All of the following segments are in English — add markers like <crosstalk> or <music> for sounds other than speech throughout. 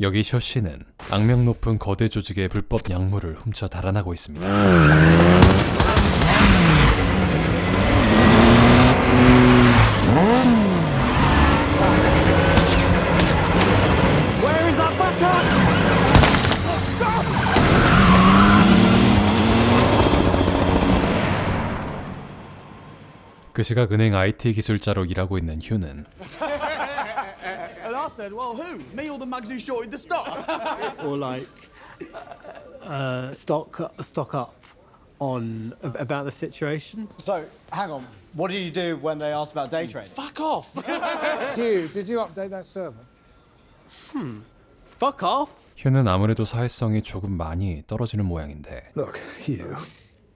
여기 쇼 씨는 악명 높은 거대 조직의 불법 약물을 훔쳐 달아나고 있습니다. 그 시각 은행 IT 기술자로 일하고 있는 휴는 said, well, who? Me or the mugs who shorted the stock? <laughs> or like uh, stock stock up on ab- about the situation. So, hang on. What did you do when they asked about day trading? Fuck off. <laughs> Hugh, did you update that server? Fuck off. 휴는 아무래도 사회성이 조금 많이 떨어지는 모양인데 Look, Hugh,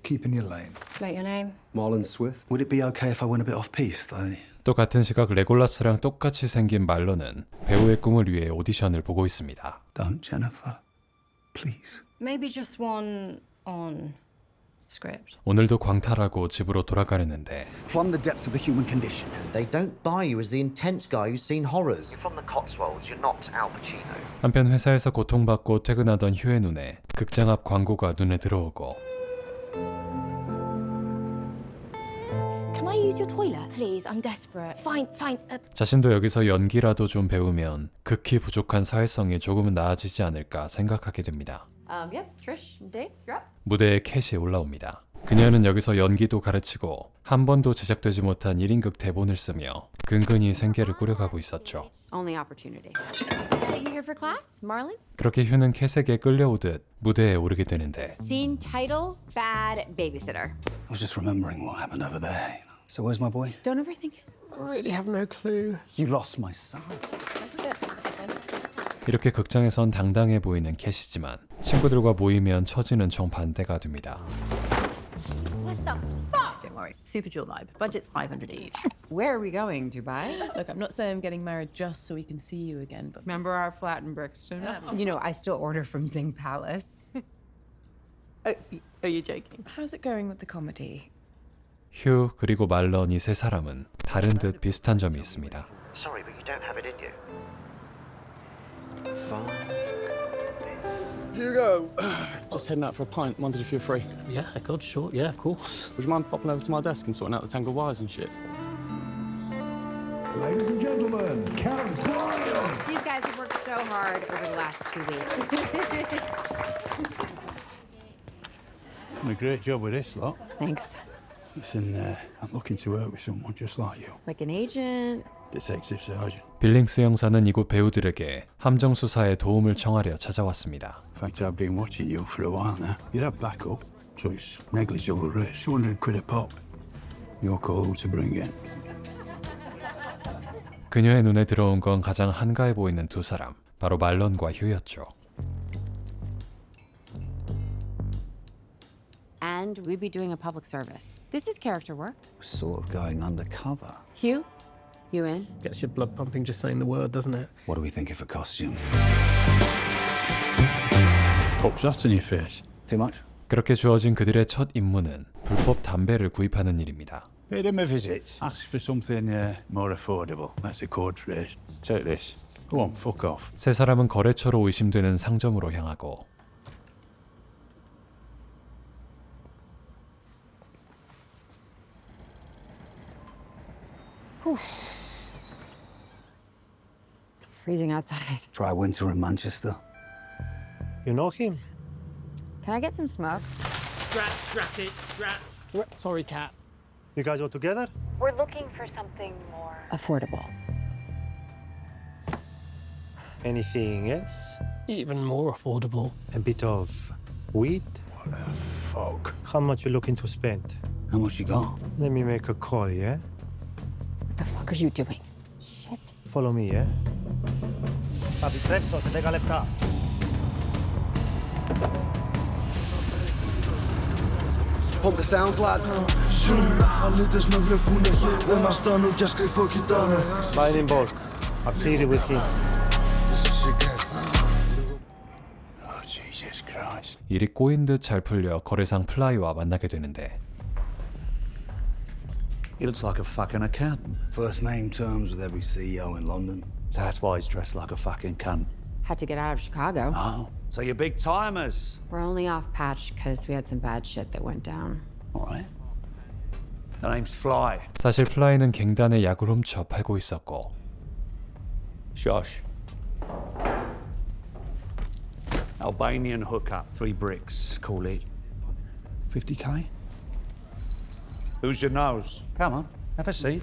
keep in your lane. State your name. Marlon Swift. Would it be okay if I went a bit off piece, though? 또 같은 시각 레골라스랑 똑같이 생긴 말러는 배우의 꿈을 위해 오디션을 보고 있습니다. Don't, Jennifer. Please. Maybe just one on script. 오늘도 광탈하고 집으로 돌아가려는데 Plumb the depths of the human condition. They don't buy you as the intense guy who's seen horrors. From the Cotswolds, you're not Al Pacino. 한편 회사에서 고통받고 퇴근하던 휴의 눈에 극장 앞 광고가 눈에 들어오고 I use your toilet? Please, I'm desperate. Fine, fine. Uh, 자신도 여기서 연기라도 좀 배우면 극히 부족한 사회성이 조금은 나아지지 않을까 생각하게 됩니다. um, yep, Trish, Dave, you're up. 무대에 캣이 올라옵니다. 그녀는 여기서 연기도 가르치고 한 번도 제작되지 못한 1인극 대본을 쓰며 근근히 생계를 꾸려가고 있었죠. Only opportunity. Uh, you here for class, Marlon? 그렇게 휴는 캣에게 끌려오듯 무대에 오르게 되는데 Scene title: Bad Babysitter. I was just remembering what happened over there. So where's my boy? Don't overthink it. I really have no clue. You lost my son. 이렇게 극장에선 당당해 보이는 캣이지만 친구들과 모이면 처지는 정반대가 됩니다. What the fuck? Don't worry. Super Jewel vibe. Budget's 500 each. Where are we going, Dubai? Look, I'm not saying I'm getting married just so we can see you again, but Remember our flat in Brixton? You know, I still order from Zing Palace. <laughs> oh, are you joking? How's it going with the comedy? 휴 그리고 말런 이 세 사람은 다른 듯 비슷한 점이 있습니다. Sorry, but you don't have it in you. Hugo, just heading out for a pint. Wondered if you're free. Yeah, God, sure. Yeah, of course. Would you mind popping over to my desk and sorting out the tangled wires and shit? Ladies and gentlemen, Count Bryant! These guys have worked so hard over the last two weeks. Done a great job with this lot. Thanks. Listen, uh, I'm looking to work with someone just like you. Like an agent. Detective Sergeant. 빌링스 형사는 이곳 배우들에게 함정 수사에 도움을 청하려 찾아왔습니다. In fact, I've been watching you for a while now. You'd have backup, so it's negligible risk. 200 quid a pop. Your call who to bring in. 그녀의 눈에 들어온 건 가장 한가해 보이는 두 사람, 바로 말런과 휴였죠. And we'd be doing a public service. This is character work. Sort of going undercover. Hugh, you in? Gets your blood pumping just saying the word, doesn't it? What do we think of a costume? Pops that in your face. Too much? 그렇게 주어진 그들의 첫 임무는 불법 담배를 구입하는 일입니다. Pay them a visit. Ask for something uh, more affordable. That's a code phrase. Take this. Go on, fuck off. 세 사람은 거래처로 의심되는 상점으로 향하고 It's freezing outside. Try winter in Manchester. You're knocking. Can I get some smoke? Drat, drat it, drat. Sorry, cat. You guys all together? We're looking for something more affordable. Anything else? Even more affordable. A bit of weed? What the fuck? How much you looking to spend? How much you got? Let me make a call, yeah? What the fuck are you doing? Shit. Follow me, yeah? Επιστρέψω σε 10 λεπτά. Pump the sounds, lads. Αλήτες με βλέπουνε Δεν μας φτάνουν κι ας κρυφό κοιτάνε Mine in bulk. I pleaded with him. Oh, Jesus Christ. 일이 꼬인 듯 잘 풀려 거래상 플라이와 만나게 되는데 He looks like a fucking accountant. First name terms with every CEO in London. So that's why he's dressed like a fucking cunt. Had to get out of Chicago. Oh, so you're big timers. We're only off patch because we had some bad shit that went down. All right. The name's Fly. 사실 플라이는 갱단의 약을 훔쳐 팔고 있었고 Josh. Albanian hookup, three bricks. Call it 50k. Who's your nose? Come on, have a seat.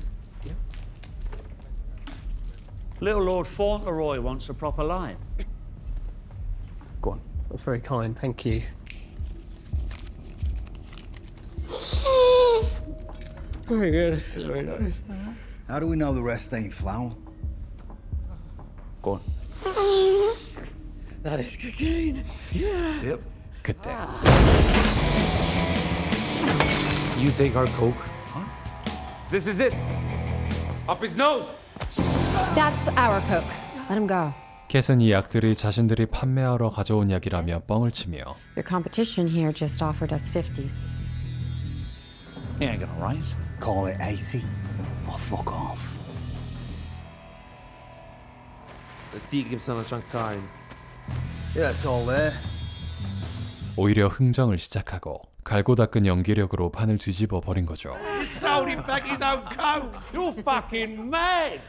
Little Lord Fauntleroy wants a proper line. Go on. That's very kind. Thank you. Very good. Very nice. How do we know the rest ain't flour? Go on. That is cocaine. Yeah. Yep. 그때 You take our coke. This is it. Up his nose. That's our Coke. Let him go. 캣은 이 약들이 자신들이 판매하러 가져온 약이라며 뻥을 치며 Your competition here just offered us 50s. He ain't gonna rise. Call it 80 or fuck off. Yeah, it's all there. 오히려 흥정을 시작하고 갈고 닦은 연기력으로 판을 뒤집어 버린 거죠. sold him back his own coat. You're fucking mad.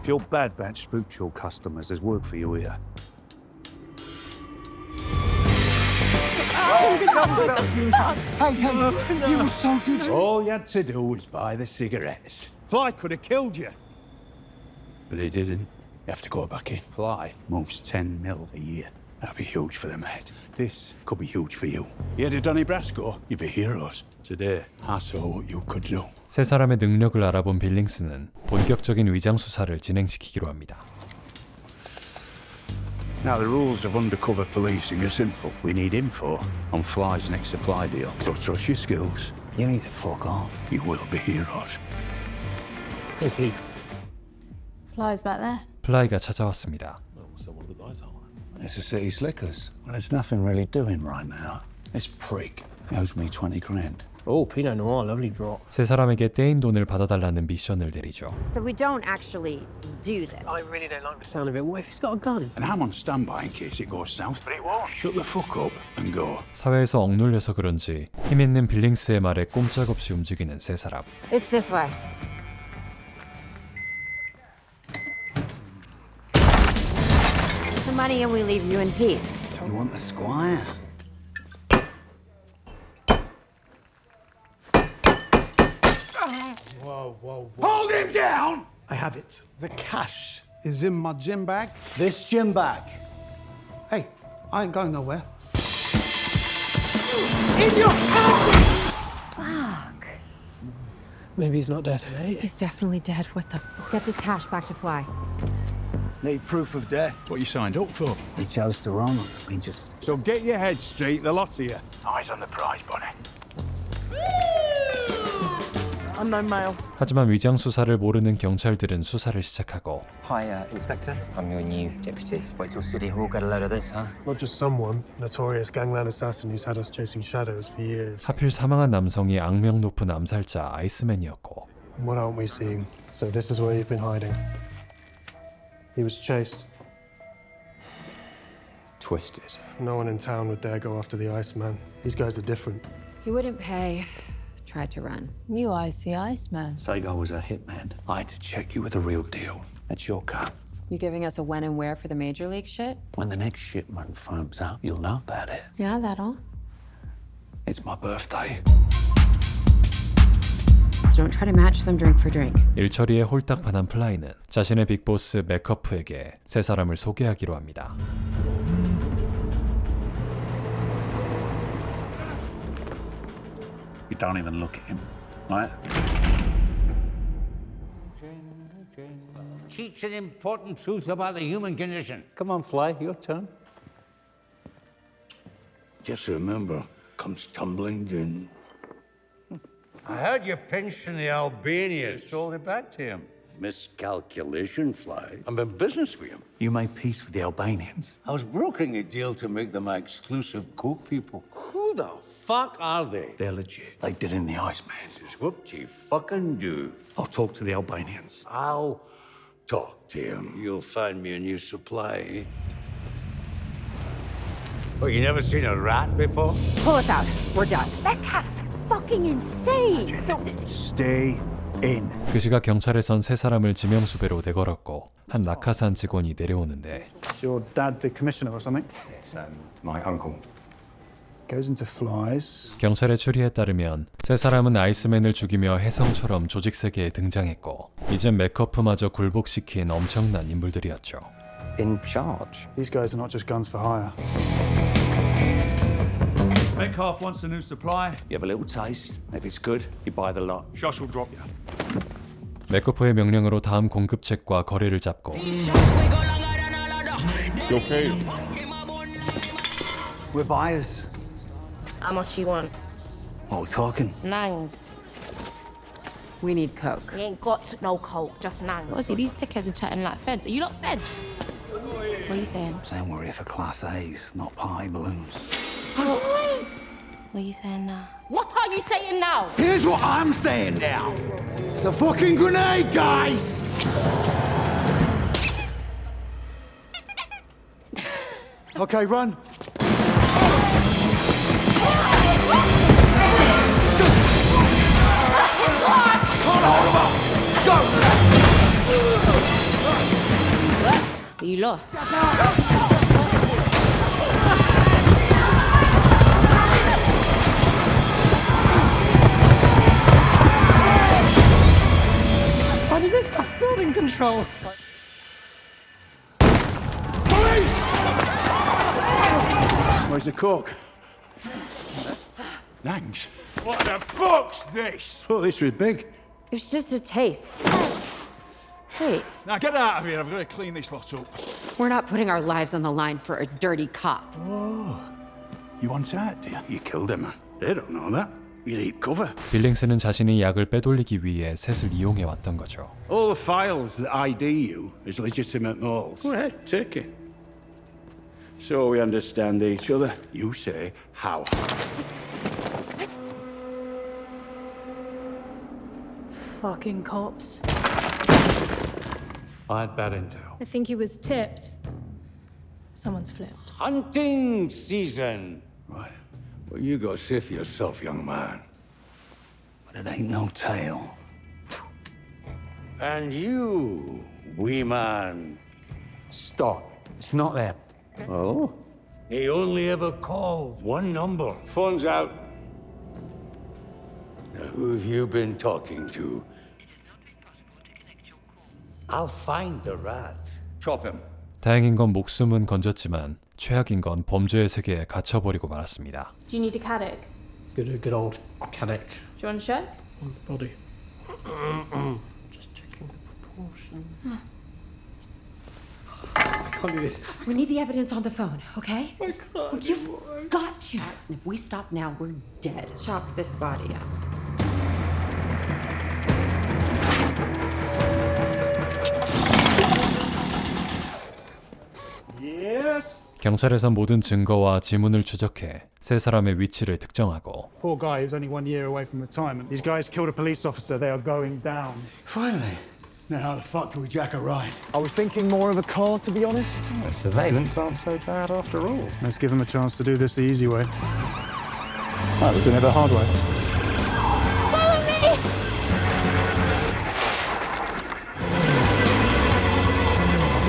If your bad batch spooked your customers, there's work for you here. Hey, hey, you were so good. All you had to do was buy the cigarettes. Fly could have killed you. But he didn't. You have to go back in. Fly moves 10 mil a year. That'd be huge for them, head. This could be huge for you. You had Donny Brasco, you'd be heroes. Today, I saw what you could do. 세 사람의 능력을 알아본 빌링스는 본격적인 위장 수사를 진행시키기로 합니다. Now, the rules of undercover policing are simple. We need info on Fly's next supply deal. So trust your skills. You need to fuck off. You will be heroes. Thank you. Fly's back there. 플라이가 찾아왔습니다. It's the city slickers. Well, there's nothing really doing right now. This prick owes me 20 grand. Oh, Pinot Noir, lovely drop. 세 사람에게 떼인 돈을 받아달라는 미션을 내리죠. So we don't actually do this. I really don't like the sound of it. What if he's got a gun? And I'm on standby in case it goes south. But it won't. Shut the fuck up and go. 사회에서 억눌려서 그런지 힘 있는 빌링스의 말에 꼼짝없이 움직이는 세 사람. It's this way. Money and we leave you in peace. You want the squire? Hold him down! I have it. The cash is in my gym bag. This gym bag. Hey, I ain't going nowhere. In your house! Fuck. Maybe he's not dead. He's definitely dead. What the? Let's get this cash back to Fly. Need proof of death. What you signed up for. He chose to run. We just. So get your head straight, the lot of you. Eyes on the prize, Bonnie. Unknown male. 하지만 위장 수사를 모르는 경찰들은 수사를 시작하고 Hi, uh, Inspector. I'm your new deputy. Wait till City Hall get a load of this, huh? Not just someone, notorious gangland assassin who's had us chasing shadows for years. 하필 사망한 남성이 악명 높은 암살자 아이스맨이었고 What aren't we seeing? So this is where you've been hiding. He was chased. Twisted. No one in town would dare go after the Iceman. These guys are different. He wouldn't pay. Tried to run. You ice the Iceman. Sago was a hitman. I had to check you with the real deal. That's your cut. You giving us a when and where for the major league shit? When the next shipment firms up, you'll know about it. Yeah, that all. It's my birthday. So don't try to match them drink for drink. 일처리에 홀딱 반한 플라이는 자신의 빅보스 맥커프에게 세 사람을 소개하기로 합니다. You don't even look at him, right? Teach an important truth about the human condition. Come on, Fly, your turn. Just remember, comes tumbling in. I heard you pinched in the Albanians. Sold it back to him. Miscalculation, Fly. I'm in business with him. You made peace with the Albanians. I was brokering a deal to make them my exclusive coke people. Who the fuck are they? They're legit. They did in the Iceman. Whoop you fucking do. I'll talk to the Albanians. I'll talk to him. You'll find me a new supply. eh? What, you never seen a rat before? Pull us out. We're done. Metcalf's fucking insane. Stay in. 그 시각 경찰에선 세 사람을 지명수배로 내걸었고 한 낙하산 직원이 내려오는데 Is your dad the commissioner or something? It's um, my uncle. Goes into flies. 경찰의 추리에 따르면 세 사람은 아이스맨을 죽이며 혜성처럼 조직 세계에 등장했고 이젠 메커프마저 굴복시킨 엄청난 인물들이었죠. In charge. These guys are not just guns for hire. Metcalf wants a new supply. You have a little taste. If it's good, you buy the lot. Josh will drop you. 메커프의 명령으로 다음 공급책과 거래를 잡고 We're buyers. How much you want? What we talking? Nangs. We need coke. We ain't got no coke, just nangs. Honestly, these dickheads are chatting like feds. Are you not feds? What are you saying? Saying we're here for Class A's, not party balloons. What are you saying now? What are you saying now? Here's what I'm saying now. It's a fucking grenade, guys! okay, run. You lost. Building control? Where's the coke? Thanks. What the fuck's this? Thought this was big. It was just a taste. Wait, Now get out of here. I've got to clean this lot up. we're not putting our lives on the line for a dirty cop. Oh. You want out, do you? You killed him. They don't know that. You need cover. 빌링스는 자신이 약을 빼돌리기 위해 셋을 이용해 왔던 거죠. All the files that ID you as legitimate mortals. Go ahead, take it. So we understand each other. You say how. Fucking cops. I had bad intel. I think he was tipped. Someone's flipped. Hunting season. Right. Well, you go see for yourself, young man. But it ain't no tale. And you, wee man. Stop. It's not them. Oh? He only ever called one number. Phone's out. Now, who have you been talking to? I'll find the rat. Chop him. 다행인 건 목숨은 건졌지만 최악인 건 범죄의 세계에 갇혀버리고 말았습니다. Do you need a caddick? Good, good old caddick Do you want a shirt? on the body. Just checking the proportion. I can't do this. We need the evidence on the phone, okay? I can't. You've got to. And if we stop now, we're dead. Chop this body up. 경찰에선 모든 증거와 지문을 추적해 세 사람의 위치를 특정하고 Poor guy who's only one year away from retirement. These guys killed a police officer. They are going down. Finally. Now how the fuck do we jack a ride? I was thinking more of a car, to be honest. surveillance aren't so bad after all. Let's give them a chance to do this the easy way. Right, we're doing it the hard way. Follow me!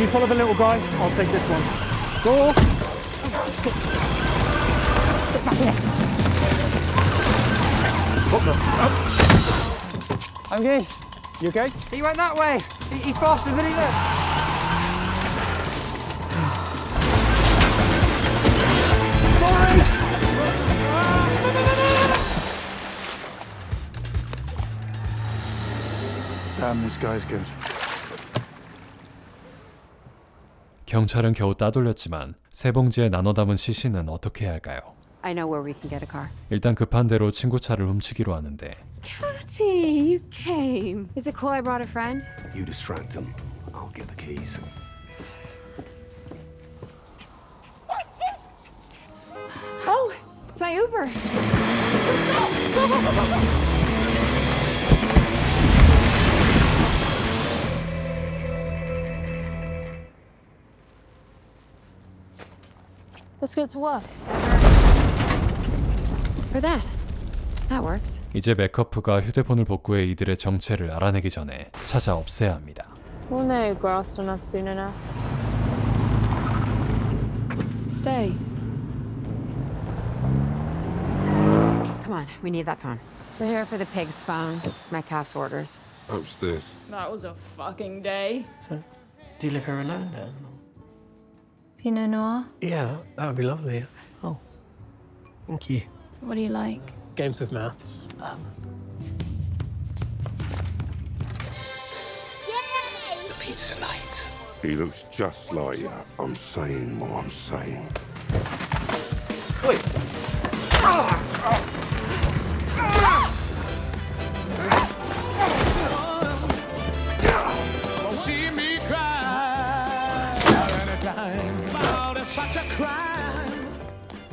You follow the little guy. I'll take this one. Door. I'm okay. You okay? He went that way. He's faster than he looks. Damn, this guy's good. 경찰은 겨우 따돌렸지만 세 봉지에 나눠 담은 시신은 어떻게 해야 할까요? I know where we can get a car. 일단 급한 대로 친구 차를 훔치기로 하는데 Catty, you came. Is it cool I brought a friend? You distract them. I'll get the keys. Oh, it's my Uber. Let's get to work. Or that. That works. 이제 메커프가 휴대폰을 복구해 이들의 정체를 알아내기 전에 찾아 없애야 합니다. We'll know grassed on us soon enough. Stay. Come on, we need that phone. We're here for the pig's phone. Metcalf's orders. Upstairs. That was a fucking day. So, do you live here alone then? Pinot Noir? Yeah, that would be lovely. Oh, thank you. What do you like? Games with maths. Um, The pizza night. He looks just like you. I'm saying what I'm saying. See me such a crime.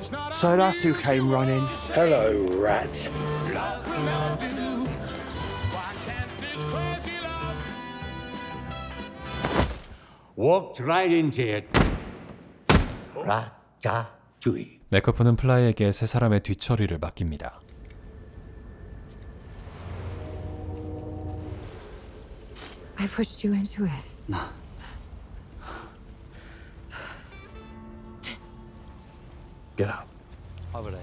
Not So that's who came running. Hello, rat. Walked right into it. Ratatouille. 메커프는 플라이에게 세 사람의 뒤처리를 맡깁니다. I pushed you into it. Get up. Over there.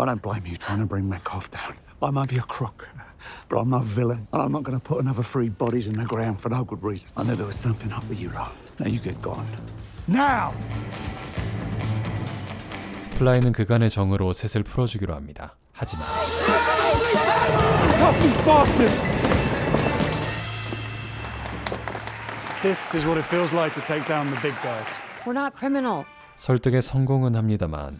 I don't blame you trying to bring Metcalf down. I might be a crook, but I'm no villain, and I'm not going to put another three bodies in the ground for no good reason. I knew there was something up with you lot. Now you get gone. Now! 플라이는 그간의 정으로 셋을 풀어주기로 합니다. 하지만 Fuck these bastards! This is what it feels like to take down the big guys. We're not criminals. 설득에 성공은 합니다만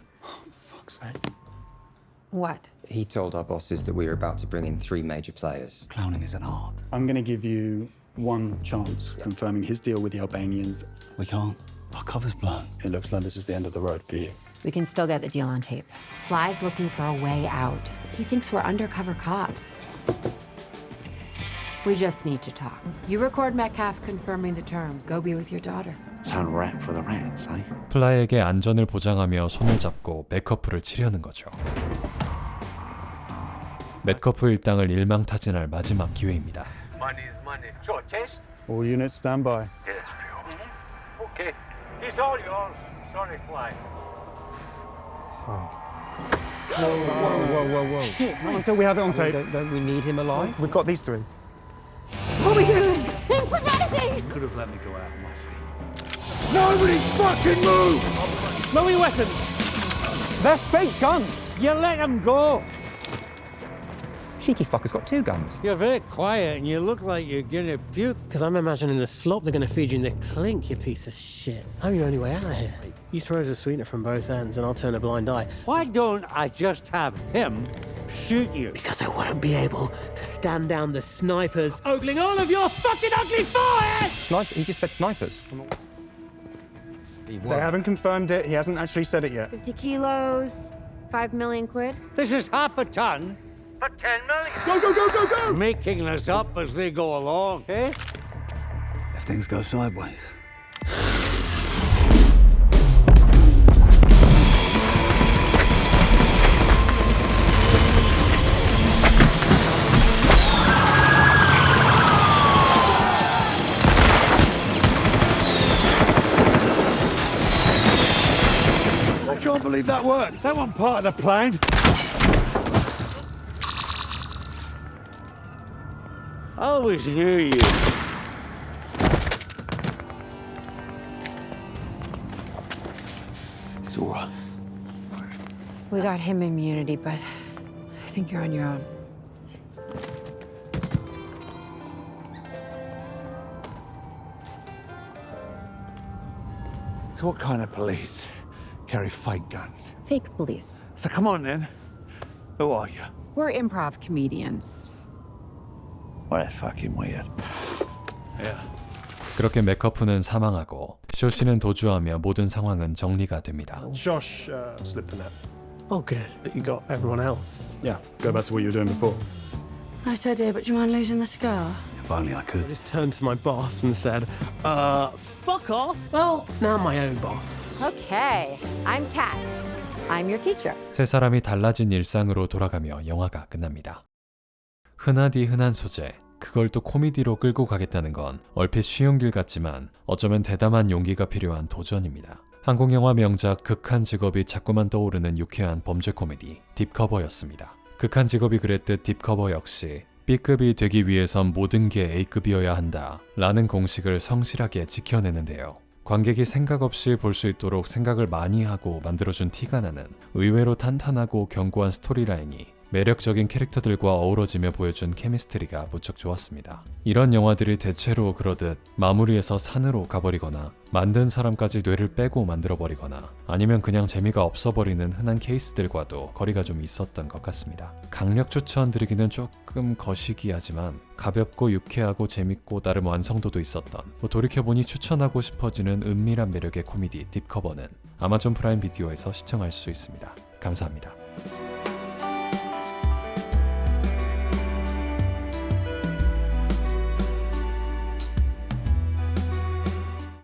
What? He told our bosses that we were about to bring in three major players. Clowning is an art. I'm going to give you one chance confirming his deal with the Albanians. We can't. Our cover's blown. It looks like this is the end of the road for you. We can still get the deal on tape. Fly's looking for a way out. He thinks we're undercover cops. We just need to talk. You record Metcalf confirming the terms. Go be with your daughter. Turn rat for the rats, eh? 플라이에게 안전을 보장하며 손을 잡고 메커프를 치려는 거죠. 맷커프 일당을 일망타진할 마지막 기회입니다. Money's money. So, test? All units stand by. Yes, Phil. Okay. He's all yours. Sorry, Fly. Whoa, whoa, whoa, whoa. Not until we have it on tape. Don't, don't we need him alive? We've got these three. What are we doing? Improvising! Could have let me go out on my feet. Nobody fucking move! Lower your weapons! They're fake guns. You let them go. Cheeky fucker's got two guns. You're very quiet and you look like you're gonna puke. Because I'm imagining the slop they're going to feed you in the clink, you piece of shit. I'm your only way out of here. You throw us a sweetener from both ends and I'll turn a blind eye. Why don't I just have him shoot you? Because I want to be able to stand down the snipers ogling all of your fucking ugly forehead! Sniper. He just said snipers. They haven't confirmed it. He hasn't actually said it yet. 50 kilos, 5 million quid. This is half a ton. For 10 million. Go, go, go, go, go! Making this up as they go along, eh? If things go sideways. I can't believe that worked. That one part of the plan. Always knew you. It's all right. We got him immunity, but I think you're on your own. So what kind of police carry fake guns? Fake police. So come on then. Who are you? We're improv comedians. Well, that's fucking weird. 그렇게 메커프는 사망하고 쇼씨는 도주하며 모든 상황은 정리가 됩니다. Josh uh, slipped the net. Oh, good. But you got everyone else. Yeah, go back to what you were doing before. Nice idea, but do you mind losing the cigar? If only I I could. just turned to my boss and said, uh, fuck off. Well, now I'm my own boss. Okay, I'm Kat. I'm your teacher. 세 사람이 달라진 일상으로 돌아가며 영화가 끝납니다. 흔하디 흔한 소재, 그걸 또 코미디로 끌고 가겠다는 건 얼핏 쉬운 길 같지만 어쩌면 대담한 용기가 필요한 도전입니다. 한국 영화 명작 극한 직업이 자꾸만 떠오르는 유쾌한 범죄 코미디 딥커버였습니다. 극한 직업이 그랬듯 딥커버 역시 B급이 되기 위해선 모든 게 A급이어야 한다 라는 공식을 성실하게 지켜내는데요. 관객이 생각 없이 볼 수 있도록 생각을 많이 하고 만들어준 티가 나는 의외로 탄탄하고 견고한 스토리라인이 매력적인 캐릭터들과 어우러지며 보여준 케미스트리가 무척 좋았습니다. 이런 영화들이 대체로 그러듯 마무리에서 산으로 가버리거나 만든 사람까지 뇌를 빼고 만들어버리거나 아니면 그냥 재미가 없어버리는 흔한 케이스들과도 거리가 좀 있었던 것 같습니다. 강력 추천드리기는 조금 거시기하지만 가볍고 유쾌하고 재밌고 나름 완성도도 있었던 뭐 돌이켜보니 추천하고 싶어지는 은밀한 매력의 코미디 딥커버는 아마존 프라임 비디오에서 시청할 수 있습니다. 감사합니다.